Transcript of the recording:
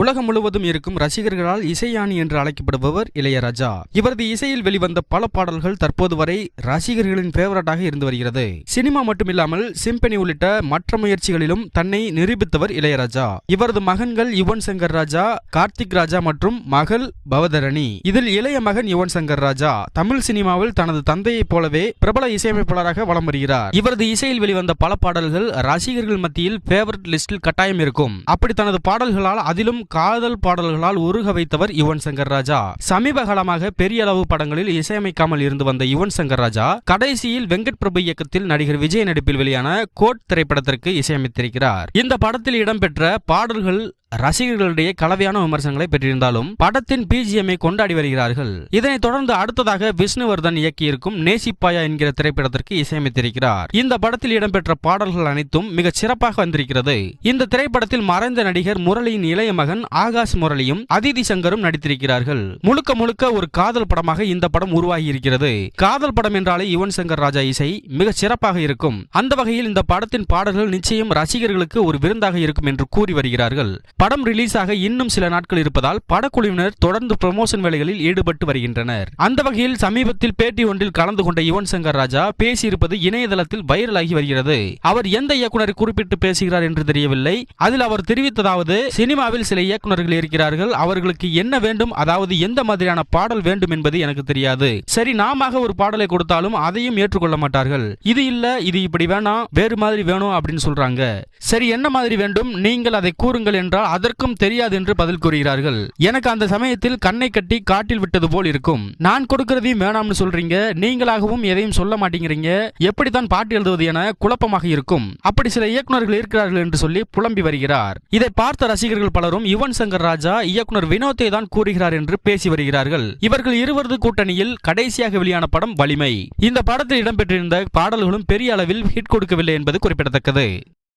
உலகம் முழுவதும் இருக்கும் ரசிகர்களால் இசையானி என்று அழைக்கப்படுபவர் இளையராஜா. இவரது இசையில் வெளிவந்த பல பாடல்கள் தற்போது வரை ரசிகர்களின் ஃபேவரட்டாக இருந்து வருகிறது. சினிமா மட்டுமில்லாமல் சிம்பனி உள்ளிட்ட மற்ற முயற்சிகளிலும் தன்னை நிரூபித்தவர் இளையராஜா. இவரது மகன்கள் யுவன் சங்கர் ராஜா கார்த்திக் ராஜா மற்றும் மகள் பவதரணி. இதில் இளைய மகன் யுவன் சங்கர் ராஜா தமிழ் சினிமாவில் தனது தந்தையைப் போலவே பிரபல இசையமைப்பாளராக வலம் வருகிறார். இவரது இசையில் வெளிவந்த பல பாடல்கள் ரசிகர்கள் மத்தியில் ஃபேவரட் லிஸ்டில் கட்டாயம் இருக்கும். அப்படி தனது பாடல்களால் அதிலும் காதல் பாடல்களால் உருக வைத்தவர் யுவன் சங்கர் ராஜா. சமீப காலமாக பெரிய அளவு படங்களில் இசையமைக்காமல் இருந்து வந்த யுவன் சங்கர் ராஜா கடைசியில் வெங்கட் பிரபு இயக்கத்தில் நடிகர் விஜய் நடிப்பில் வெளியான கோட் திரைப்படத்திற்கு இசையமைத்திருக்கிறார். இந்த படத்தில் இடம்பெற்ற பாடல்கள் ரசிகர்களிடையே கலவையான விமர்சனங்களை பெற்றிருந்தாலும் படத்தின் பிஜிஎம்ஐ கொண்டாடி வருகிறார்கள். இதனைத் தொடர்ந்து அடுத்ததாக விஷ்ணுவர்தன் இயக்கியிருக்கும் நேசிப்பாயா என்கிற திரைப்படத்திற்கு இசையமைத்திருக்கிறார். இந்த படத்தில் இடம்பெற்ற பாடல்கள் அனைத்தும் மிக சிறப்பாக வந்திருக்கிறது. இந்த திரைப்படத்தில் மறைந்த நடிகர் முரளியின் இளைய மகன் ஆகாஷ் முரளியும் அதிதி சங்கரும் நடித்திருக்கிறார்கள். முழுக்க முழுக்க ஒரு காதல் படமாக இந்த படம் உருவாகி இருக்கிறது காதல் படம் என்றாலே யுவன் சங்கர் ராஜா இசை மிக சிறப்பாக இருக்கும். அந்த வகையில் இந்த படத்தின் பாடல்கள் நிச்சயம் ரசிகர்களுக்கு ஒரு விருந்தாக இருக்கும் என்று கூறி வருகிறார்கள். படம் ரிலீஸ் ஆக இன்னும் சில நாட்கள் இருப்பதால் படக்குழுவினர் தொடர்ந்து ப்ரமோஷன் வேலைகளில் ஈடுபட்டு வருகின்றனர். அந்த வகையில் சமீபத்தில் பேட்டி ஒன்றில் கலந்து கொண்ட யுவன் சங்கர் ராஜா பேசியிருப்பது இணையதளத்தில் வைரலாகி வருகிறது. அவர் எந்த இயக்குனரை குறிப்பிட்டு பேசுகிறார் என்று தெரியவில்லை. அதில் அவர் தெரிவித்ததாவது சினிமாவில் சில இயக்குனர்கள் இருக்கிறார்கள். அவர்களுக்கு என்ன வேண்டும் அதாவது எந்த மாதிரியான பாடல் வேண்டும் என்பது எனக்கு தெரியாது. சரி நாம ஒரு பாடலை கொடுத்தாலும் அதையும் ஏற்றுக்கொள்ள மாட்டார்கள். இது இல்ல இது இப்படி வேணாம் வேறு மாதிரி வேணும் அப்படின்னு சொல்றாங்க. சரி என்ன மாதிரி வேண்டும்? நீங்கள் அதை கூறுங்கள் என்றால் அதற்கும் தெரியாது என்று பதில் கூறுகிறார்கள். எனக்கு அந்த சமயத்தில் கண்ணை கட்டி காட்டில் விட்டது போல் இருக்கும். நான் கொடுக்கறதையும் வேணாம்னு சொல்றீங்க. நீங்களாகவும் எதையும் சொல்ல மாட்டேங்கிறீங்க. எப்படித்தான் பாட்டு எழுதுவது என குழப்பமாக இருக்கும். அப்படி சில இயக்குனர்கள் இருக்கிறார்கள் என்று சொல்லி புலம்பி வருகிறார். இதை பார்த்த ரசிகர்கள் பலரும் யுவன் சங்கர் ராஜா இயக்குனர் வினோத்தை தான் கூறுகிறார் என்று பேசி வருகிறார்கள். இவர்கள் இருவரது கூட்டணியில் கடைசியாக வெளியான படம் வலிமை. இந்த படத்தில் இடம்பெற்றிருந்த பாடல்களும் பெரிய அளவில் ஹிட் கொடுக்கவில்லை என்பது குறிப்பிடத்தக்கது.